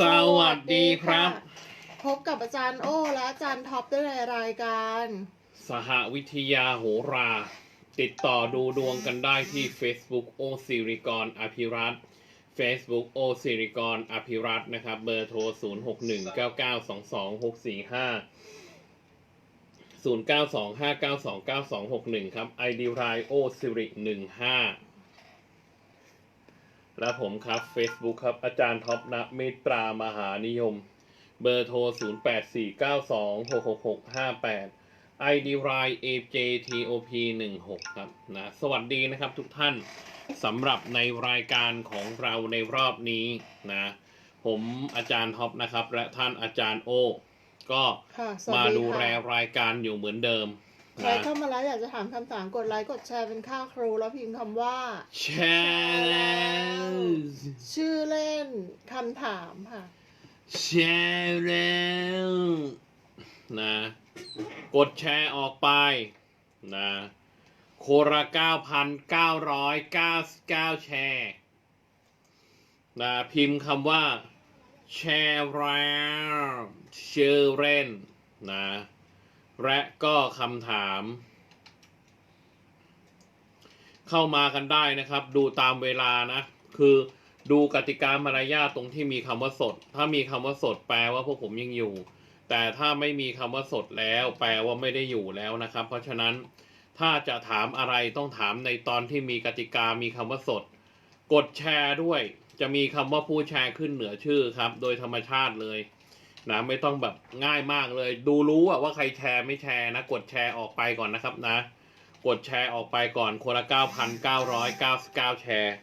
สวัสดีครับ พบกับอาจารย์โอ้และอาจารย์ท็อปได้ในรายการ สหวิทยาโหรา ติดต่อดูดวงกันได้ที่ Facebook โอสิริกรอภิรัตน์ Facebook โอสิริกรอภิรัตน์นะครับ เบอร์โทร 0 6 1 9 9 2 2 6 4 5 0 9 2 5 9 2 9 2 6 1 ครับ ID รายโอสิริ15 และผมครับ Facebook ครับ อาจารย์ท็อปนะเมตตรามหานิยม เบอร์โทร 0 8 4 9 2 6 6 6 5 8 ID r i AJTOP 1 6ครับนะสวัสดีนะครับทุกท่านสำหรับในรายการของเราในรอบนี้นะผมอาจารย์ท็อปนะครับ และท่านอาจารย์โอ ก็ค่ะสวัสมาดีดูแลค่ะรายการอยู่เหมือนเดิม ใครนะเข้ามาแล้วอยากจะถามคำถามกดไลค์กดแชร์เป็นค่าครูแล้วพิมพ์คำว่าแชร์แล้วชื่อเล่นคำถามค่ะแชร์แล้วนะ กดแชร์ออกไป นะโคละ9,999แชร์นะพิมพ์คำว่าแชร์แล้วชื่อเล่นนะ และก็คำถาม เข้ามากันได้นะครับ ดูตามเวลานะ คือดูกติกามารยาทตรงที่มีคำว่าสด ถ้ามีคำว่าสดแปลว่าพวกผมยังอยู่ แต่ถ้าไม่มีคำว่าสดแล้ว แปลว่าไม่ได้อยู่แล้วนะครับ เพราะฉะนั้นถ้าจะถามอะไรต้องถามในตอนที่มีกติกามีคำว่าสด กดแชร์ด้วย จะมีคำว่าผู้แชร์ขึ้นเหนือชื่อครับ โดยธรรมชาติเลย นะไม่ต้องแบบง่ายมากเลย ดูรู้อะว่าใครแชร์ไม่แชร์นะ กดแชร์ออกไปก่อนนะครับนะ กดแชร์ออกไปก่อนคนละ 9,999 แชร์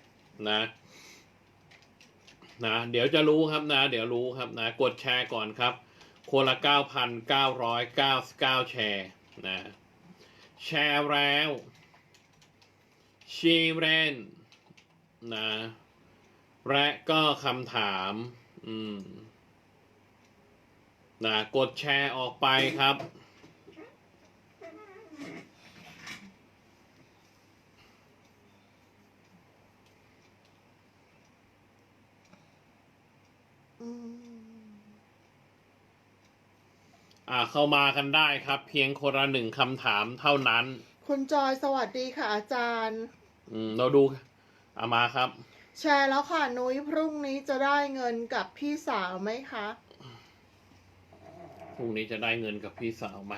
นะนะเดี๋ยวจะรู้ครับนะ เดี๋ยวรู้ครับนะ กดแชร์ก่อนครับ คนละ 9,999 แชร์นะแชร์แล้วชีเรนนะและก็คำถาม อืม นะกดแชร์ออกไปครับอืมอ่าเข้ามากันได้ครับ เพียงคนละหนึ่งคำถามเท่านั้น คุณจอยสวัสดีค่ะอาจารย์ อืม เราดูเอามาครับ แชร์แล้วค่ะนุ้ยพรุ่งนี้จะได้เงินกับพี่สาวไหมคะ พรุ่งนี้จะได้เงินกับพี่สาวไหม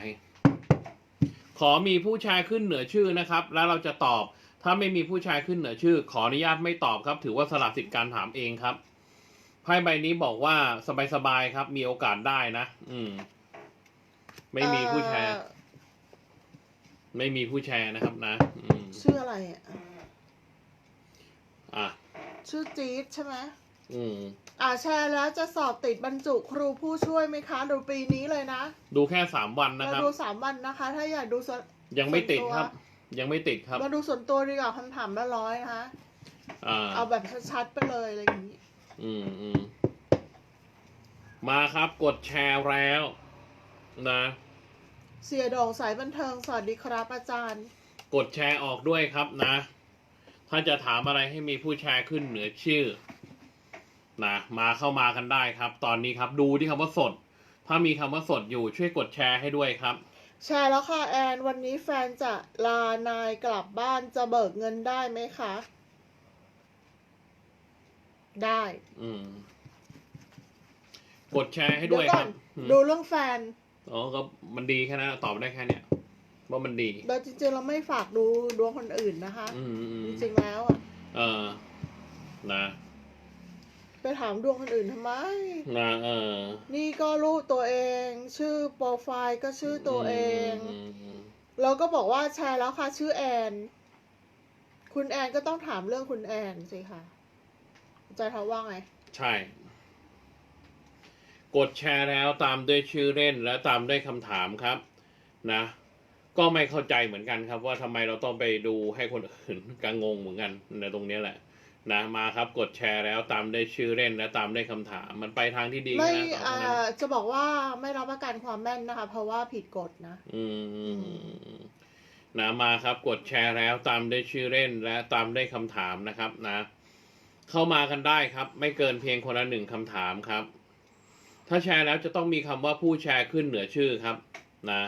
ขอมีผู้ชายขึ้นเหนือชื่อนะครับ แล้วเราจะตอบ ถ้าไม่มีผู้ชายขึ้นเหนือชื่อ ขออนุญาตไม่ตอบครับ ถือว่าสละสิทธิ์การถามเองครับไพ่ใบนี้บอกว่าสบายๆครับ มีโอกาสได้นะ อืม ไม่มีผู้แชร์เอ่อไม่มีผู้แชร์นะครับนะอืมชื่ออะไรอะอะ ชื่อจี๊ดใช่ไหม อืม อ่าแชร์แล้วจะสอบติดบรรจุครูผู้ช่วยไหมคะ ดูปีนี้เลยนะดูแค่สามวันนะเราครับ ดูสามวันนะคะ ถ้าอยากดูส่วน ยังไม่ติดส่วนตัว ครับ ยังไม่ติดครับมาดูส่วนตัวดีกว่าคำถามละร้อยนะคะ อ่าเอาแบบชัดๆไปเลยอะไรอย่างนี้อืมอืมมาครับกดแชร์แล้ว นะ เสียโด่งสายบันเทิงสวัสดีครับอาจารย์ กดแชร์ออกด้วยครับนะ ถ้าจะถามอะไรให้มีผู้แชร์ขึ้นเหนือชื่อ นะมาเข้ามากันได้ครับ ตอนนี้ครับดูที่คำว่าสด ถ้ามีคำว่าสดอยู่ช่วยกดแชร์ให้ด้วยครับ แชร์แล้วค่ะแอนวันนี้แฟนจะลานายกลับบ้านจะเบิกเงินได้ไหมคะ ได้ อืม กดแชร์ให้ด้วยเดี๋คก่อรันบอืมดูเรื่องแฟน อ๋อก็มันดีแค่นั้นตอบได้แค่เนี้ยว่ามันดีเราจริงๆเราไม่ฝากดูดวงคนอื่นนะคะ อืมอืมจริงๆแล้วอะ เออนะ ไปถามดวงคนอื่นทำไม นะเออนี่ก็รูปตัวเอง ชื่อโปรไฟล์ก็ชื่อตัวเอง มอืมเราก็บอกว่าแชร์แล้วค่ะชื่อแอน คุณแอนก็ต้องถามเรื่องคุณแอนสิค่ะอาจารย์ทว่าไง ใช่ กดแชร์แล้วตามด้วยชื่อเล่นและตามด้วยคำถามครับ นะ ก็ไม่เข้าใจเหมือนกันครับ ว่าทำไมเราต้องไปดูให้คนอื่นกังงงเหมือนกันในตรงเนี้ยแหละ นะมาครับกดแชร์แล้วตามด้วยชื่อเล่นและตามด้วยคำถาม มันไปทางที่ดีไม่นะต่ออ่าไปนั้นจะบอกว่าไม่รับประกันความแม่นนะคะ เพราะว่าผิดกฎนะ อืมนะมาครับกดแชร์แล้วตามด้วยชื่อเล่นและตามด้วยคำถามนะครับนะ เข้ามากันได้ครับ ไม่เกินเพียงคนละหนึ่งคำถามครับ ถ้าแชร์แล้วจะต้องมีคำว่าผู้แชร์ขึ้นเหนือชื่อครับ นะ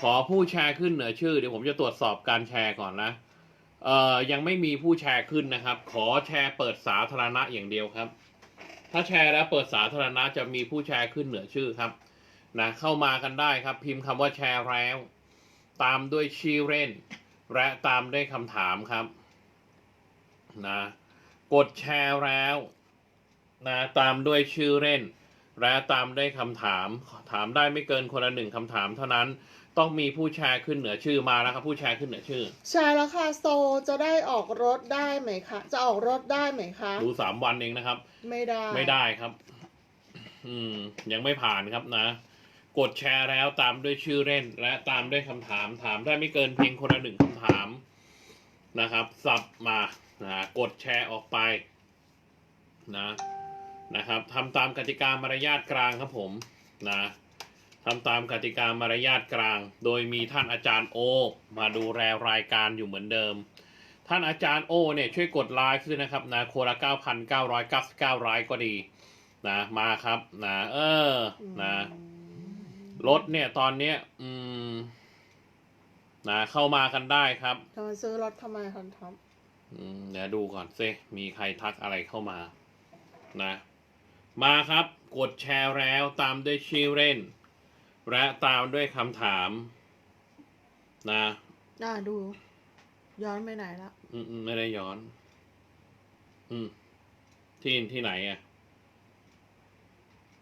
ขอผู้แชร์ขึ้นเหนือชื่อเดี๋ยวผมจะตรวจสอบการแชร์ก่อนนะ เอ่อยังไม่มีผู้แชร์ขึ้นนะครับ ขอแชร์เปิดสาธารณะอย่างเดียวครับ ถ้าแชร์แล้วเปิดสาธารณะจะมีผู้แชร์ขึ้นเหนือชื่อครับนะเข้ามากันได้ครับ พิมพ์คำว่าแชร์แล้ว ตามด้วยชื่อเล่น และตามด้วยคำถามครับนะกดแชร์แล้วนะตามด้วยชื่อเล่น และตามด้วยคำถาม ถามได้ไม่เกินคนละหนึ่งคำถามเท่านั้น ต้องมีผู้แชร์ขึ้นเหนือชื่อมาแล้วครับผู้แชร์ขึ้นเหนือชื่อแชร์แล้วค่ะโซจะได้ออกรถได้ไหมคะ จะออกรถได้ไหมคะ ดูสามวันเองนะครับ ไม่ได้ ไม่ได้ครับ อืม ยังไม่ผ่านครับนะ กดแชร์แล้วตามด้วยชื่อเล่น และตามด้วยคำถามถามได้ไม่เกินเพียงคนละหนึ่งคำถามนะครับสับมานะกดแชร์ออกไป นะ นะครับทำตามกติกามารยาทกลางครับผม นะ ทำตามกติกามารยาทกลาง โดยมีท่านอาจารย์โอ มาดูแลรายการอยู่เหมือนเดิม ท่านอาจารย์โอเนี่ยช่วยกดไลค์ด้วยนะครับนะโคนละ9,999ไลค์ก็ดีนะมาครับนะเออนะรถเนี่ยตอนเนี้ยอืมนะเข้ามากันได้ครับทำไมซื้อรถทำไมคันท็อปอืมเดี๋ยวดูก่อนซิมีใครทักอะไรเข้ามานะ มาครับ กดแชร์แล้วตามด้วยชื่อเล่น และตามด้วยคำถาม นะอ่าดู ย้อนไปไหนละอืมอืมไม่ได้ย้อน อืม ที่ที่ไหนอะ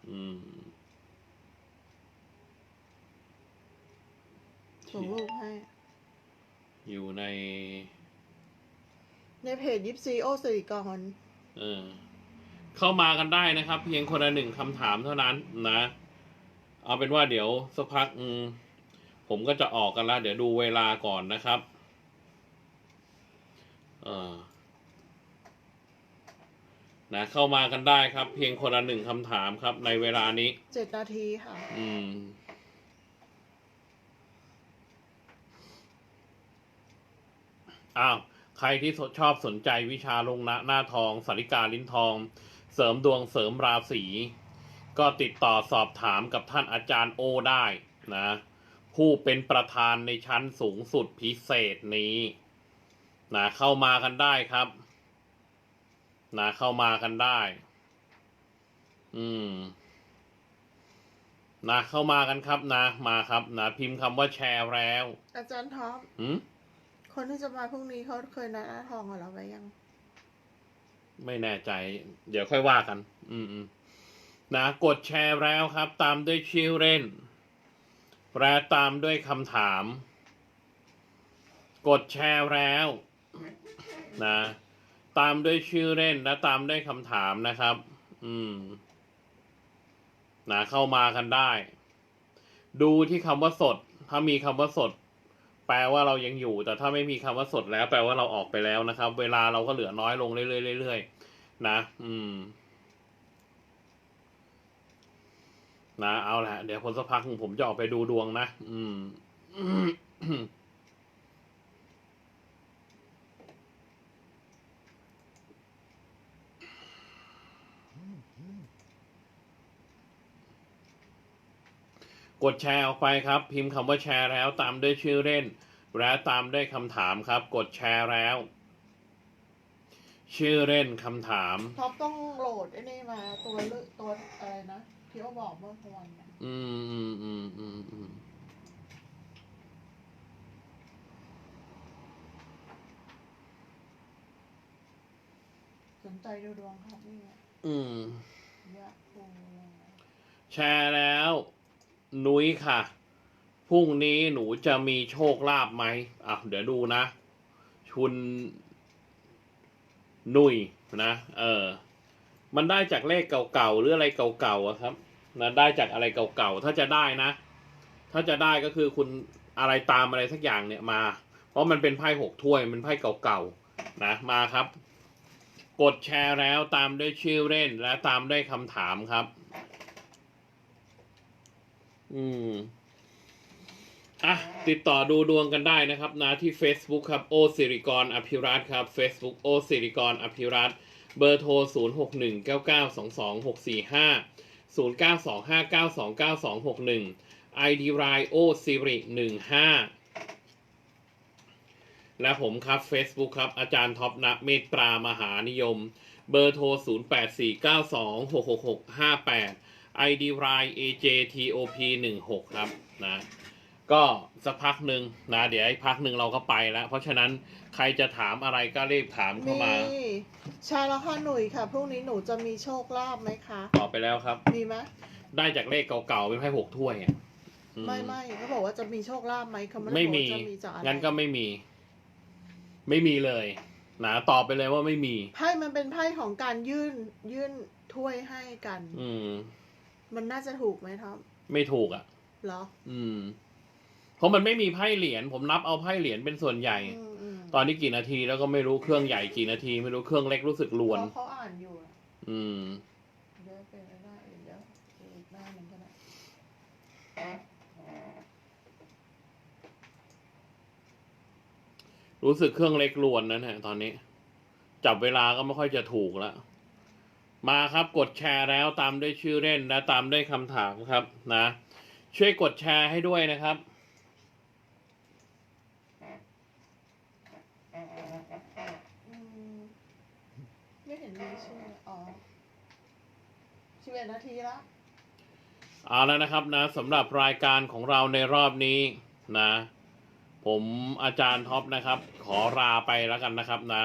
อืม ส่งรูปให้ อยู่ใน ในเพจยิปซีโอสิริกร เออ เข้ามากันได้นะครับ เพียงคนละหนึ่งคำถามเท่านั้นนะ เอาเป็นว่าเดี๋ยวสักพักอืมผมก็จะออกกันแล้วเดี๋ยวดูเวลาก่อนนะครับเออนะเข้ามากันได้ครับ เพียงคนละหนึ่งคำถามครับ ในเวลานี้เจ็ดนาทีค่ะ อืมอ้าวใครที่ชอบสนใจวิชาลงหน้าหน้าทองสาริกาลิ้นทอง เสริมดวงเสริมราศี ก็ติดต่อสอบถามกับท่านอาจารย์โอได้นะผู้เป็นประธานในชั้นสูงสุดพิเศษนี้นะเข้ามากันได้ครับนะเข้ามากันได้ อืมนะเข้ามากันครับนะมาครับนะพิมพ์คำว่าแชร์แล้ว อาจารย์ท็อปหืมคนที่จะมาพรุ่งนี้เขาเคยนัดหน้าทองกับเราไว้ยัง ไม่แน่ใจ เดี๋ยวค่อยว่ากัน อืมอืม นะกดแชร์แล้วครับ ตามด้วยชื่อเล่นแปลตามด้วยคำถาม กดแชร์แล้วนะตามด้วยชื่อเล่นและตามด้วยคำถามนะครับ อืมนะเข้ามากันได้ ดูที่คำว่าสด ถ้ามีคำว่าสด แปลว่าเรายังอยู่ แต่ถ้าไม่มีคำว่าสดแล้ว แปลว่าเราออกไปแล้วนะครับ เวลาเราก็เหลือน้อยลงเรื่อยๆเรื่อยๆนะ อืม นะเอาละเดี๋ยวคนสักพักหนึ่งผมจะออกไปดูดวงนะ อืมกดแชร์ออกไปครับ พิมพ์คำว่าแชร์แล้วตามด้วยชื่อเล่น และตามด้วยคำถามครับ กดแชร์แล้ว ชื่อเล่นคำถาม ท็อปต้องโหลดไอ้นี่มาตัวเลือกตัวอะไรนะ ที่เขาบอกเมื่อวันน่ะอืมอืมอืมอืมอืมสนใจดูดวงครับนี่ไงอืม ยะโอแชร์แล้ว นุ้ยค่ะ พรุ่งนี้หนูจะมีโชคลาภไหมอะ เดี๋ยวดูนะคุณนุยนะ เออ มันได้จากเลขเก่าๆหรืออะไรเก่าๆครับนะได้จากอะไรเก่าๆถ้าจะได้นะ ถ้าจะได้ก็คือคุณอะไรตามอะไรสักอย่างเนี่ยมา เพราะมันเป็นไพ่หกถ้วยมันไพ่เก่าๆนะมาครับ กดแชร์แล้วตามด้วยชื่อเล่นและตามด้วยคำถามครับ อืมอะติดต่อดูดวงกันได้นะครับนะที่ Facebook ครับโอสิริกรอภิรัตน์ครับ Facebook โอสิริกรอภิรัตน์ เบอร์โทร 0 6 1 9 9 2 2 6 4 5 0 9 2 5 9 2 9 2 6 1 ID r i o Siri 15 และผมครับ Facebook ครับ อาจารย์ท็อปนะเมตตามหานิยม เบอร์โทร 0 8 4 9 2 6 6 6 5 8 ID r i AJTOP 1 6ครับนะ ก็สักพักหนึ่งนะเดี๋ยวอีกพักหนึ่งเราก็ไปแล้ว เพราะฉะนั้นใครจะถามอะไรก็รีบถามเข้ามีมาใช่แล้วค่ะหนุ่ยค่ะพรุ่งนี้หนูจะมีโชคลาภไหมคะตอบไปแล้วครับ มีไหมได้จากเลขเก่าๆเป็นไพ่หกถ้วยอะอืไม่ไม่เขาบอกว่าจะมีโชคลาภไหมเขาไม่ได้ไม่บอกมีว่าจะมีจากอะไรงั้นก็ไม่มี ไม่มีเลยนะตอบไปเลยว่าไม่มีไพ่มันเป็นไพ่ของการยื่นยื่นถ้วยให้กัน อืม มันน่าจะถูกไหมท็อปไม่ถูกอะเหรอ อืม เพราะมันไม่มีไพ่เหรียญผมนับเอาไพ่เหรียญเป็นส่วนใหญ่อืมอืมตอนนี้กี่นาทีแล้วก็ไม่รู้เครื่องใหญ่กี่นาที ไม่รู้เครื่องเล็กรู้สึกลวนเพราะเขาอ่านอยู่อะอืม เดี๋ยวเป็นไปได้เดี๋ยวอีกหน้าหนึ่งก็ได้รู้สึกเครื่องเล็กลวนนะเนี่ยตอนนี้ จับเวลาก็ไม่ค่อยจะถูกแล้วมาครับกดแชร์แล้วตามด้วยชื่อเล่นและตามด้วยคำถามครับ นะ ช่วยกดแชร์ให้ด้วยนะครับ อืมไม่เห็ นมีชื่ออ๋อสิบเอ็ดนาทีละเอาแล้วนะครับนะสำหรับรายการของเราในรอบนี้นะ ผมอาจารย์ท็อปนะครับ ขอลาไปแล้วกันนะครับนะ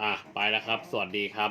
อะไปแล้วครับ สวัสดีครับ